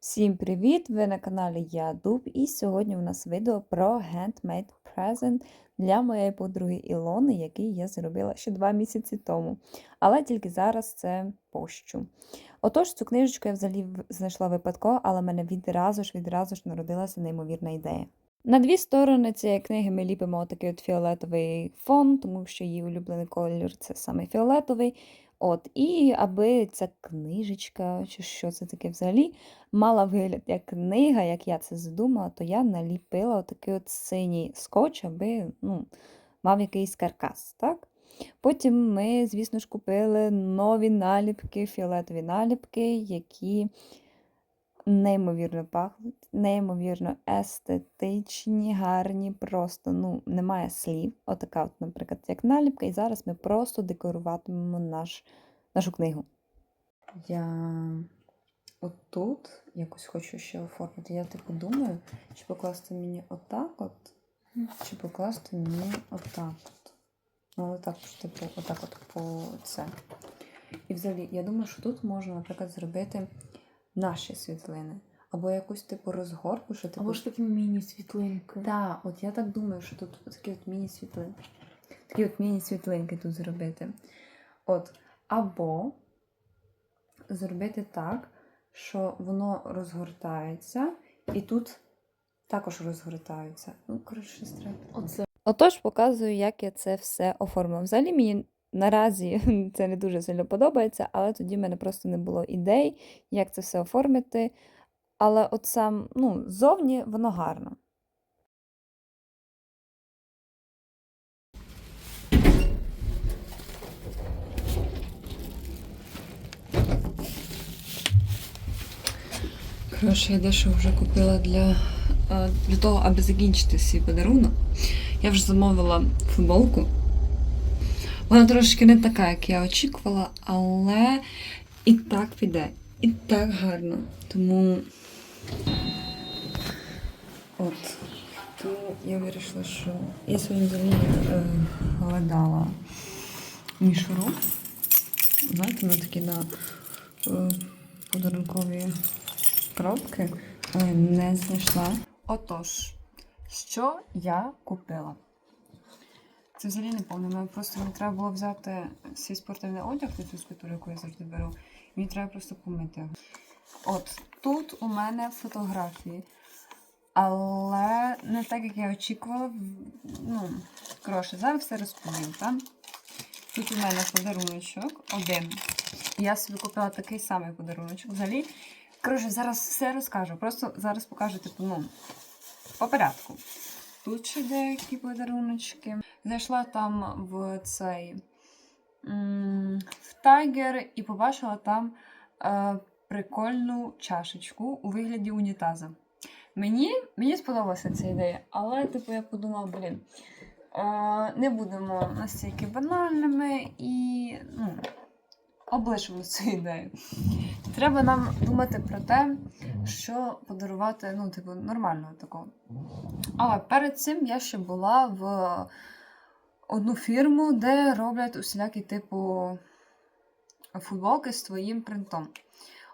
Всім привіт! Ви на каналі Я Дуб, і сьогодні у нас відео про handmade present для моєї подруги Ілони, який я зробила ще два місяці тому. Але тільки зараз це пощу. Отож, цю книжечку я взагалі знайшла випадково, але в мене відразу ж відразу ж народилася неймовірна ідея. На дві сторони цієї книги ми ліпимо отакий от фіолетовий фон, тому що її улюблений колір це саме фіолетовий. От, і аби ця книжечка, чи що це таке взагалі, мала вигляд як книга, як я це задумала, то я наліпила отакий от синій скотч, аби ну, мав якийсь каркас. так? Потім ми, звісно ж, купили нові наліпки, фіолетові наліпки, які неймовірно пахнуть, неймовірно естетичні, гарні, просто ну, немає слів. Отака, от, наприклад, як наліпка, і зараз ми просто декоруватимемо наш, нашу книгу. Я отут якось хочу ще оформити. Я типу думаю, чи покласти мені отак от, чи покласти мені отак от. Ну, але типу, отак от по це. І взагалі, я думаю, що тут можна, наприклад, зробити наші світлини. Або якусь типу розгорку, що типу. Або ж такі міні-світлинки. Так, от я так думаю, що тут такі от міні-світлинки. Такі от міні-світлинки тут зробити. От. Або зробити так, що воно розгортається, і тут також розгортаються. Ну, коротше, треба. Оце. Отож, показую, як я це все оформила. Взагалі мені наразі це не дуже сильно подобається, але тоді в мене просто не було ідей, як це все оформити. Але от сам, ну, ззовні воно гарно. Коротше, я дещо вже купила для, е, для того, аби закінчити свій подарунок. Я вже замовила футболку. Вона трошки не така, як я очікувала, але і так піде, і так гарно. Тому. От. Тому я вирішила, що я сьогодні взагалі е, мішуру. Знаєте, на такі на е, подарункові коробки, але не знайшла. Отож, що я купила? Це взагалі не повне. Мені просто мені треба було взяти свій спортивний одяг на скульптуру, яку я завжди беру. Мені треба просто помити. От тут у мене фотографії. Але не так, як я очікувала. Ну, коротше, зараз все розповім. Так? Тут у мене подаруночок один. Я собі купила такий самий подаруночок. Взагалі, коротше, зараз все розкажу. Просто зараз покажу, типу, ну, по порядку. Тут ще деякі подаруночки. Зайшла там в цей в Tiger і побачила там е, прикольну чашечку у вигляді унітаза. Мені, мені сподобалася ця ідея, але типу я подумала, блін, е, не будемо настільки банальними і ну, облишимо цю ідею. Треба нам думати про те, що подарувати, ну, типу, нормального такого. Але перед цим я ще була в одну фірму, де роблять усілякі типу футболки з твоїм принтом.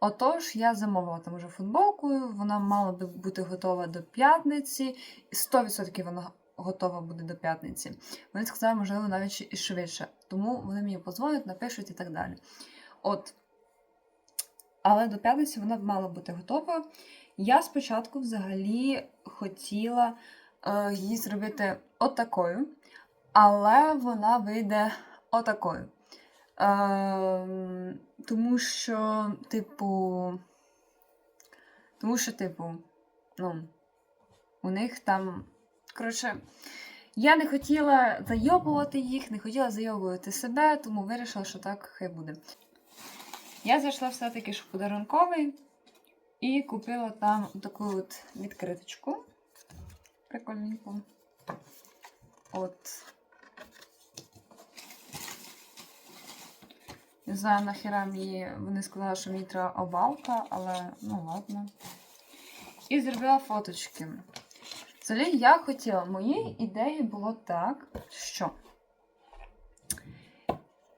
Отож, я замовила там уже футболку, вона мала би бути готова до п'ятниці, 100% вона готова буде до п'ятниці. Вони сказали, можливо, навіть і швидше. Тому вони мені подзвонять, напишуть і так далі. От. Але до п'ятниці вона мала бути готова. Я спочатку взагалі хотіла е, її зробити отакою, але вона вийде отакою. Е, тому що, типу, тому що, типу, ну, у них там. Коротше, я не хотіла зайобувати їх, не хотіла зайобувати себе, тому вирішила, що так хай буде. Я зайшла все-таки ж подарунковий і купила там таку от відкриточку. Прикольненьку. От. Не знаю, нахіра мені. Вони сказали, що мені треба обалка, але ну ладно. І зробила фоточки. Взагалі, я хотіла, моєю ідеєю було так, що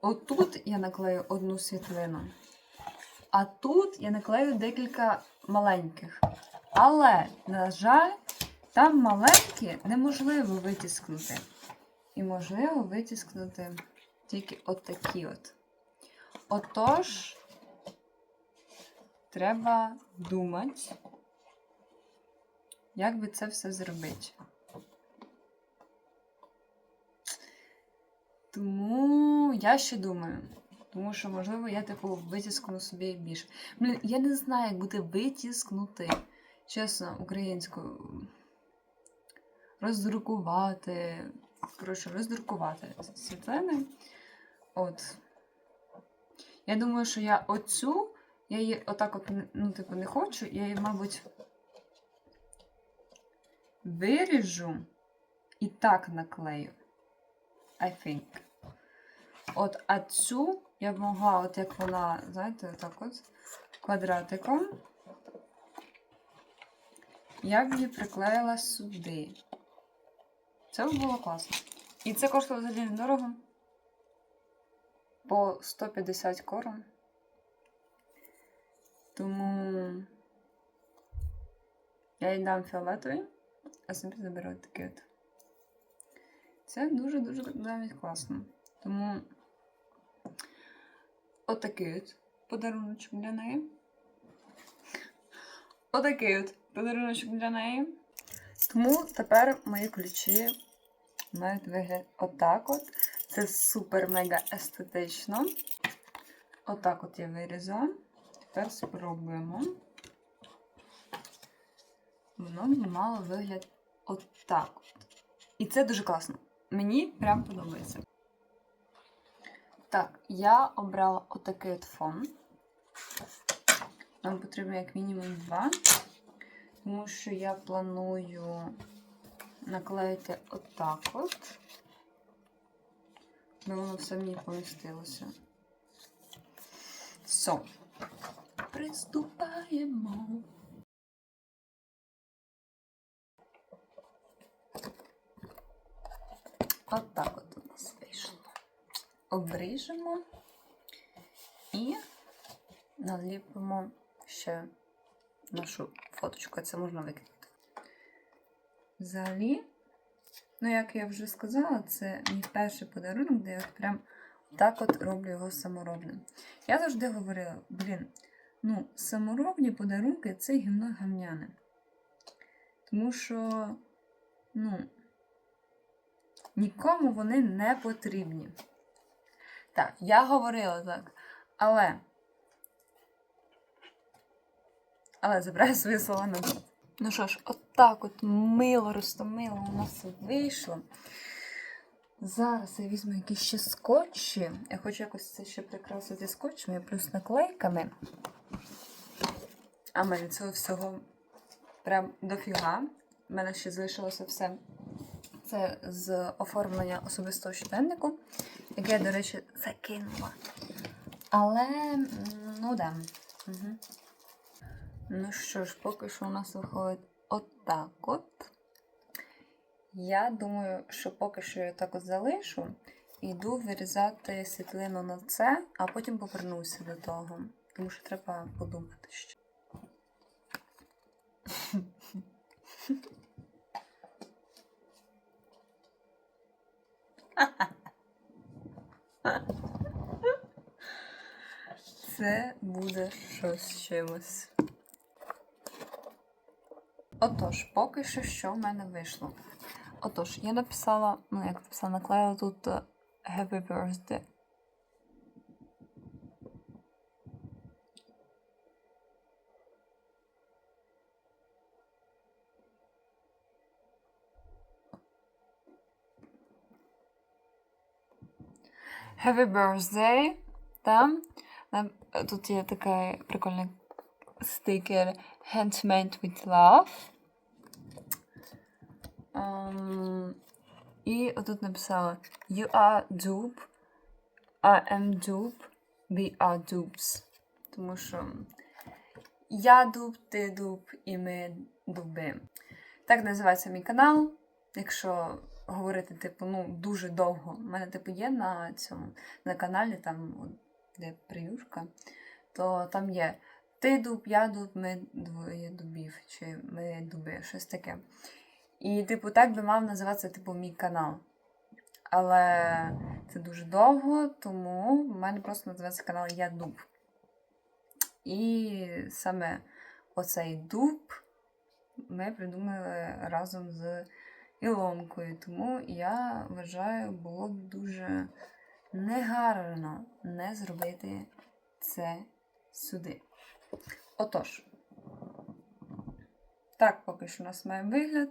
отут я наклею одну світлину, а тут я наклею декілька маленьких. Але, на жаль, там маленькі неможливо витіскнути. І можливо витіскнути тільки отакі от. Отож, треба думати, як би це все зробити. Тому я ще думаю. Тому що, можливо, я типу витіскну собі більше. Блін, я не знаю, як буде витіскнути. Чесно, українською. Роздрукувати. Коротше, роздрукувати світлини. От. Я думаю, що я оцю, я її отак от, ну, типу, не хочу, я її, мабуть, виріжу і так наклею. I think. От, а цю я б могла, от як вона, знаєте, отак от квадратиком. Я б її приклеїла сюди. Це б було класно. І це коштувало взагалі недорого. По 150 корон. Тому я їй дам фіолетовий, а собі заберу от. Це дуже-дуже навіть класно. Тому отакий от подаруночок для неї. Отакий от подаруночок для неї. Тому тепер мої ключі мають вигляд отак от. Це супер-мега естетично. Отак от я вирізала. Тепер спробуємо. Воно мало вигляд отак от. І це дуже класно. Мені прям подобається. Так, я обрала отакий от фон. Нам потрібно як мінімум два, тому що я планую наклеїти отак от, де воно все мені помістилося. Все. Приступаємо. Отак от у нас вийшло. Обріжемо і наліпимо ще нашу фоточку. Це можна викинути. Взагалі, ну, як я вже сказала, це мій перший подарунок, де я от прям так от роблю його саморобним. Я завжди говорила, блін, ну, саморобні подарунки це гімно гамняне. Тому що, ну, нікому вони не потрібні. Так, я говорила так. Але. Але забираю свої слова назад. Ну що ж, отак от мило розтомило у нас вийшло. Зараз я візьму якісь ще скотчі. Я хочу якось це ще прикрасити скотчем і плюс наклейками. А в мене цього всього прям дофіга. У мене ще залишилося все. Це з оформлення особистого щоденнику, яке я, до речі, закинула. Але, ну да. Угу. Ну що ж, поки що у нас виходить отак от. Я думаю, що поки що я так от залишу. Йду вирізати світлину на це, а потім повернуся до того. Тому що треба подумати ще. Це буде щось чимось. Отож, поки що що в мене вийшло. Отож, я написала, ну як написала, наклеїла тут е, Happy Birthday. Happy Birthday. Там, е, тут є такий прикольний стикер Handmade with Love. Ем, і отут написала You are dupe, I am dupe, we are dupes. Тому що я дуб, ти дуб і ми дуби. Так називається мій канал. Якщо говорити, типу, ну, дуже довго. У мене, типу, є на цьому на каналі, там, де приюшка, то там є ти дуб, я дуб, ми двоє дубів, чи ми дуби, щось таке. І, типу, так би мав називатися, типу, мій канал. Але це дуже довго, тому в мене просто називається канал Я Дуб. І саме оцей дуб ми придумали разом з Ілонкою. Тому я вважаю, було б дуже негарно не зробити це сюди. Отож, так поки що у нас має вигляд.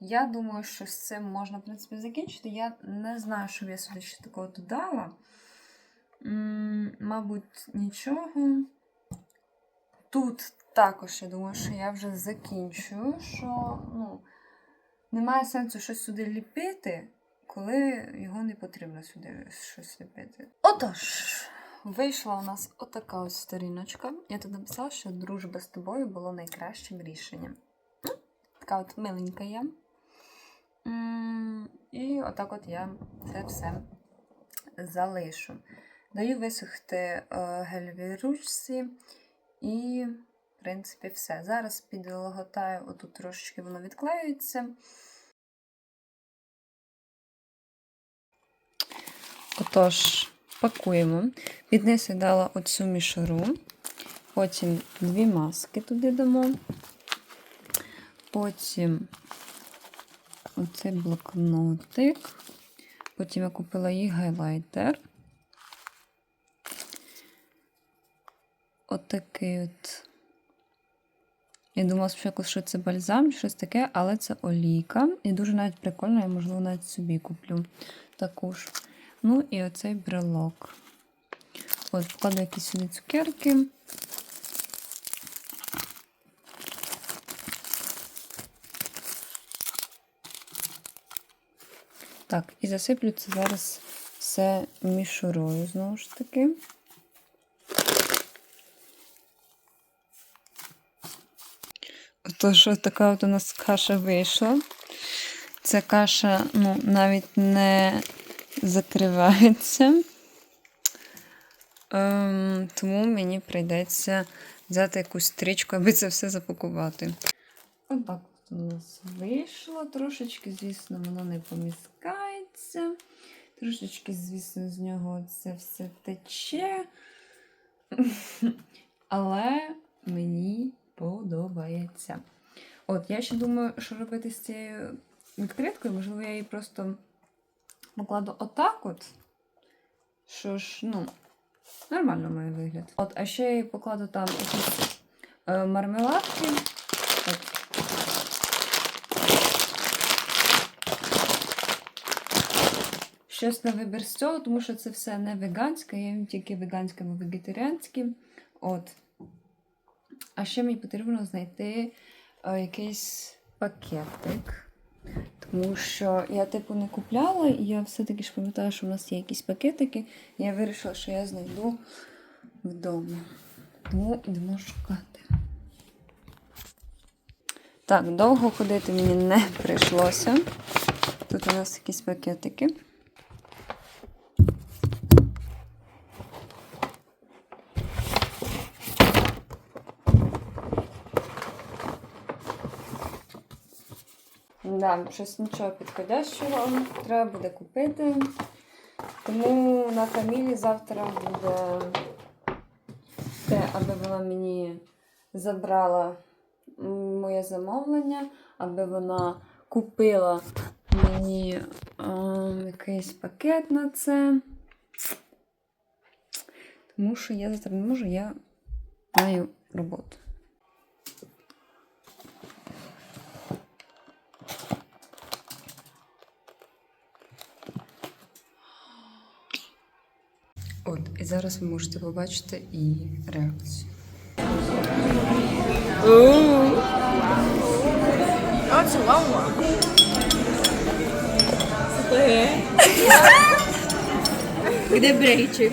Я думаю, що з цим можна, в принципі, закінчити. Я не знаю, що я сюди ще такого додала. Мабуть, нічого. Тут також, я думаю, що я вже закінчую, що ну, немає сенсу щось сюди ліпити, коли його не потрібно сюди щось ліпити. Отож, вийшла у нас отака ось сторіночка. Я тут написала, що дружба з тобою було найкращим рішенням. Така от миленька є. І отак от я це все залишу. Даю висохти е, гелевій ручці і, принципі, все. Зараз підлоготаю, отут трошечки воно відклеюється. Отож, пакуємо. Під я дала оцю мішуру. Потім дві маски туди дамо. Потім оцей блокнотик. Потім я купила їй гайлайтер. Отакий от. Я думала спочатку, що це бальзам, щось таке, але це олійка. І дуже навіть прикольно, я, можливо, навіть собі куплю таку ж. Ну і оцей брелок. От, вкладу якісь сюди цукерки. Так, і засиплю це зараз все мішурою, знову ж таки. Тож, така от у нас каша вийшла. Ця каша ну, навіть не закривається. Ем, тому мені прийдеться взяти якусь стрічку, аби це все запакувати. Отак от у нас вийшло. Трошечки, звісно, воно не поміскається. Трошечки, звісно, з нього це все тече. Але мені подобається. От, я ще думаю, що робити з цією відкриткою. Можливо, я її просто покладу отак от. Що ж, ну, нормально має вигляд. От, а ще я її покладу там якісь е, мармеладки. От. Щось на вибір з цього, тому що це все не веганське, я їм тільки веганське або вегетаріанське. От. А ще мені потрібно знайти е, якийсь пакетик. Тому що я, типу, не купляла, і я все-таки ж пам'ятаю, що в нас є якісь пакетики. І я вирішила, що я знайду вдома. Тому йдемо шукати. Так, довго ходити мені не прийшлося. Тут у нас якісь пакетики. Да, щось нічого підходящого треба буде купити. Тому на Камілі завтра буде те, аби вона мені забрала моє замовлення, аби вона купила мені ем, якийсь пакет на це. Тому що я завтра не можу, я маю роботу. От, і зараз ви можете побачити її реакцію. Где брейчик?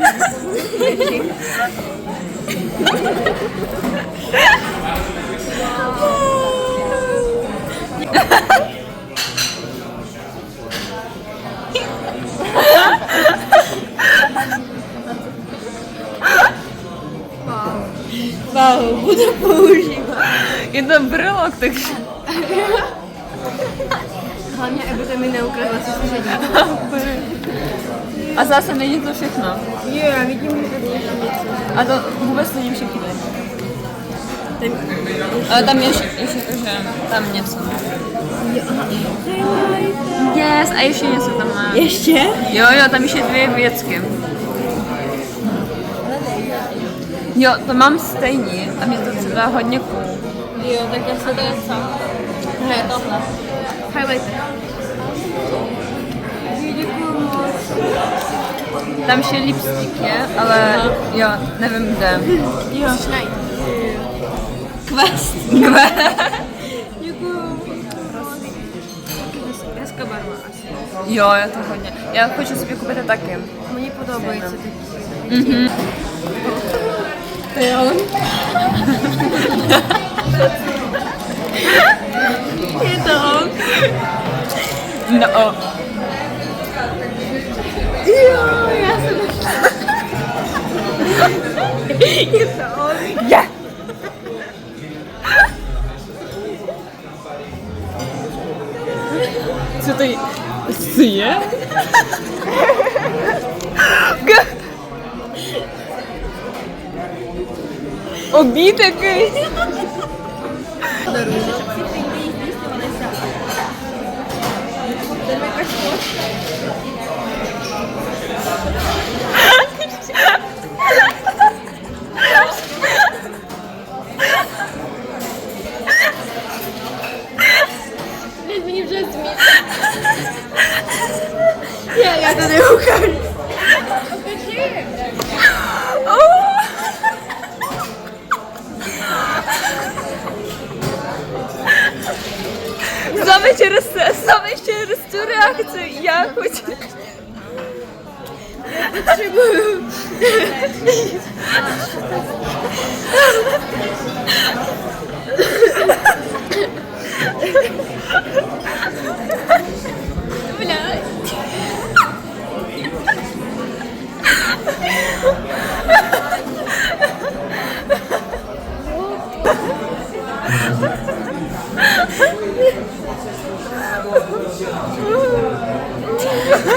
Wow, budu používat. Je to brlok, takže... Hlavně, aby to mi neukradla, co se. A zase není to všechno. Jo, já vidím, že to je. A to vůbec není všechno. Ten... Ale tam je, ještě, že tam něco. Yes, a ještě něco tam má. Ještě? Jo, jo, tam ještě dvě věcky. Jo, to mám stejně a mě to třeba hodně cool. Jo, tak já se to je sám. Ne, tohle. Highlighter. Děkuju moc. Tam ještě lipstick je, ale jo, nevím kde. Jo. Schneit. Quest. Děkuju. Hezká barva asi. jo, je to hodně. Já хочу собі купити таке. Мені подобається такі. Угу. Це он. Це он. No. Обід якийсь. Через цю реакцію я хочу. Потребую. しようなんです。